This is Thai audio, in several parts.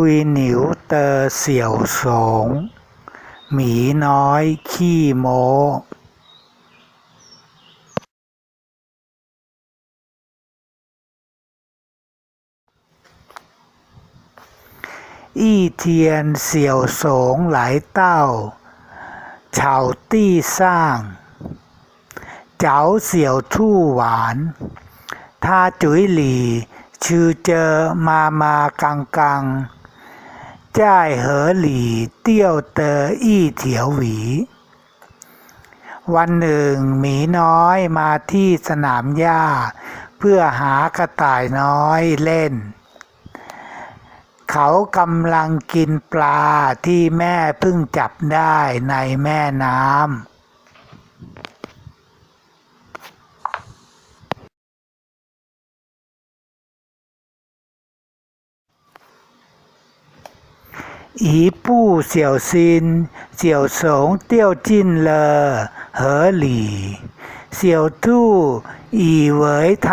ชุยหนิวเตอเสี่ยวสง หมีน้อยขี้โมอี้เทียนเสี่ยวสงหลายเต้า เฉาตี้สร้าง เจ้าเสี่ยวทู่หวานท่าจุ๋ยหลี่ชื่อเจอมามากังกัง จ้ายเหอหลีเตี้ยวเตอีเถียวหวีวันหนึ่งหมีน้อยมาที่สนามหญ้า เพื่อหากระต่ายน้อยเล่น เขากำลังกินปลาที่แม่เพิ่งจับได้ในแม่น้ำ อีปู่เสี่ยวซินเสี่ยวสงเตี้ยวจิ้นเลอเหอหลี่เสี่ยวทู่อีเหวยท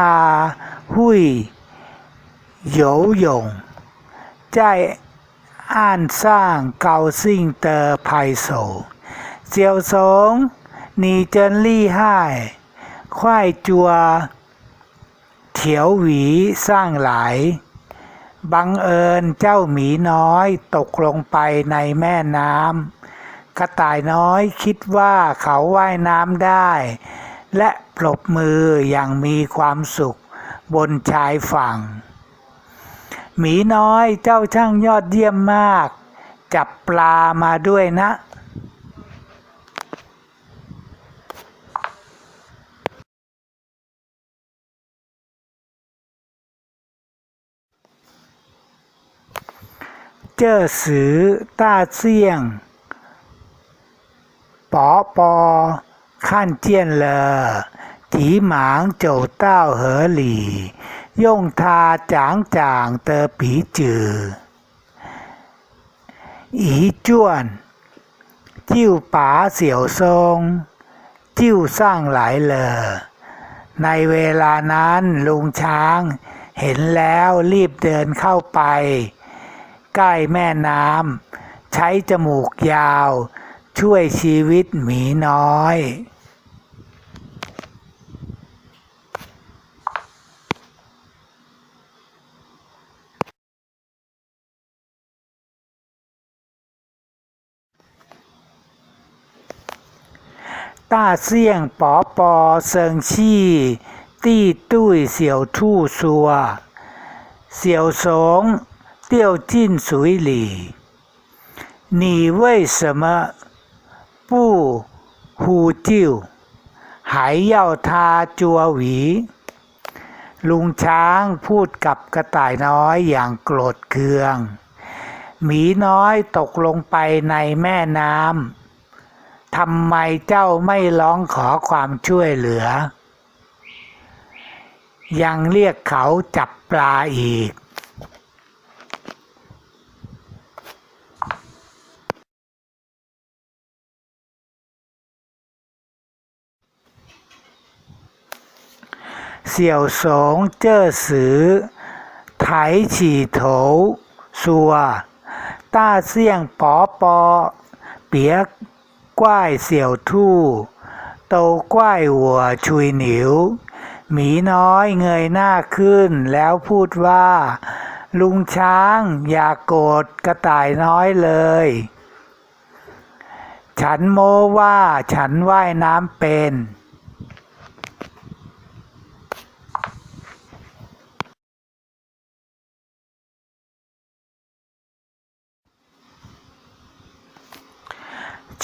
บังเอิญเจ้าหมีน้อยตกลงไปในแม่น้ำกระต่ายน้อยคิดว่าเขาว่ายน้ำได้ และปรบมืออย่างมีความสุขบนชายฝั่ง หมีน้อยเจ้าช่างยอดเยี่ยมมาก จับปลามาด้วยนะ เจ้อสือต้าเสียงปอปอขั้นเจียนเลอจีหมางโจเต้าเหอหลี่ ย่งทาจางจางเตอปีจือ อีจ้วน จิ้วป๋าเสี่ยวทรง จิ้วสร้างหลายเลอ ในเวลานั้นลุงช้างเห็นแล้วรีบเดินเข้าไป ใกล้แม่น้ำใช้จมูกยาว ช่วยชีวิตหมีน้อยต้าเสี่ยงปอปอเซิงชี่ ตี้ตุ้ยเสี่ยวทู่ซัว เสี่ยวสง เตี้ยวจิ้นสุยหลี่你为什么不呼救还要他จัวหวี ลุงช้างพูดกับกระต่ายน้อยอย่างโกรธเคือง หมีน้อยตกลงไปในแม่น้ำ ทำไมเจ้าไม่ร้องขอความช่วยเหลือ ยังเรียกเขาจับปลาอีก เสี่ยวสงเจ้อสือ ไถฉี่โถซัว ต้าเสี่ยงปอปอ เปียกก้ายเสี่ยวทู่โตก้ายหัวชุยหนิว หมีน้อยเงยหน้าขึ้นแล้วพูดว่า ลุงช้างอย่ากโกรธกระต่ายน้อยเลย ฉันโมว่าฉันว่ายน้ำเป็น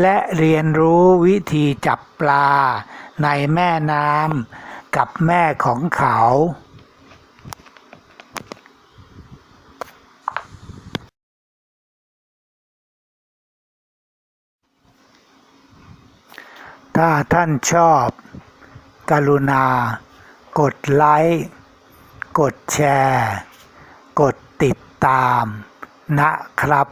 และเรียนรู้วิธีจับปลาในแม่น้ำกับแม่ของเขา ถ้าท่านชอบ กรุณา กดไลค์ กดแชร์ กดติดตามนะครับ